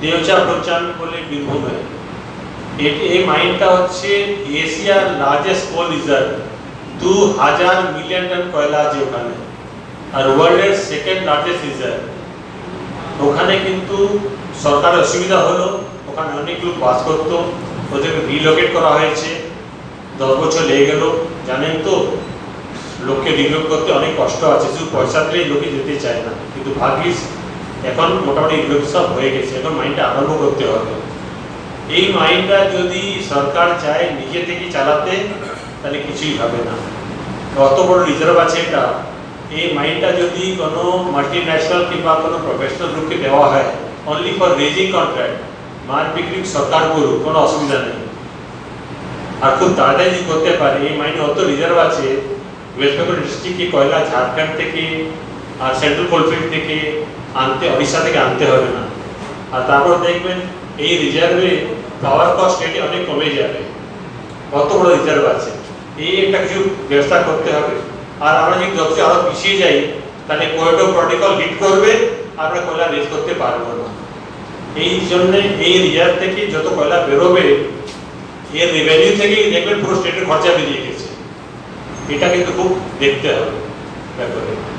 দেওচা প্রচান বলে এটি, এই মাইনটা হচ্ছে এশিয়ার লার্জেস্ট কোল রিজার্ভ দু হাজার মিলিয়ন টন কয়লা আছে ওখানে। আর ওয়ার্ল্ডের সেকেন্ড লার্জেস্ট রিজার্ভ ওখানে কিন্তু সরকার অসুবিধা হলো, ওখানে অনেক লোক বাস করতো ওদেরকে রিলোকেট করা হয়েছে, দশ বছর লেগে গেল। জানেন তো, লোককে রিলোক করতে অনেক কষ্ট আছে, শুধু পয়সা দিলেই লোকে যেতে চায় না। কিন্তু ভাগ্যিস এখন মোটামুটি রিলোক সব হয়ে গেছে, এখন মাইন্ডটা আরম্ভ করতে হবে। এই মাইন্ডটা যদি সরকার চায় নিজে থেকে চালাতে, তাহলে কিছুই হবে না। অত বড় রিজার্ভ আছে এটা। এই মাইন্ডটা যদি কোনো মাল্টি ন্যাশনাল কিংবা কোনো প্রফেশনাল গ্রুপকে দেওয়া হয় অনলি ফর রেজিং কন্ট্রাক্ট মার বিক্রি সরকার করুক, কোনো অসুবিধা নেই। আর খুব তাড়াতাড়ি করতে পারে, এই মাইন্ডে অত রিজার্ভ আছে ওয়েস্ট বেঙ্গল ডিস্ট্রিক্টে কয়লা ঝাড়খণ্ড থেকে, আর সেন্ট্রাল কোলফিল্ড থেকে আনতে ওড়িশা থেকে আনতে হবে না। আর তারপর দেখবেন, এই রিজার্ভে পাওয়ার কস্ট এটি অনেক কমে যাবে। কত বড় রিজার্ভ আছে। এই একটা কিছু ব্যবস্থা করতে হবে। আর আমরা যদি যত আরও পিছিয়ে যাই, তাহলে কোয়েটো প্রটোকল হিট করবে, আমরা কয়লা রেজ করতে পারব না। এই জন্য এই রিজার্ভ থেকে যত কয়লা বেরোবে, এর রেভিনিউ থেকেই দেখবেন পুরো স্টেটের খরচা বেরিয়ে গেছে। এটা কিন্তু খুব দেখতে হবে ব্যাপারে।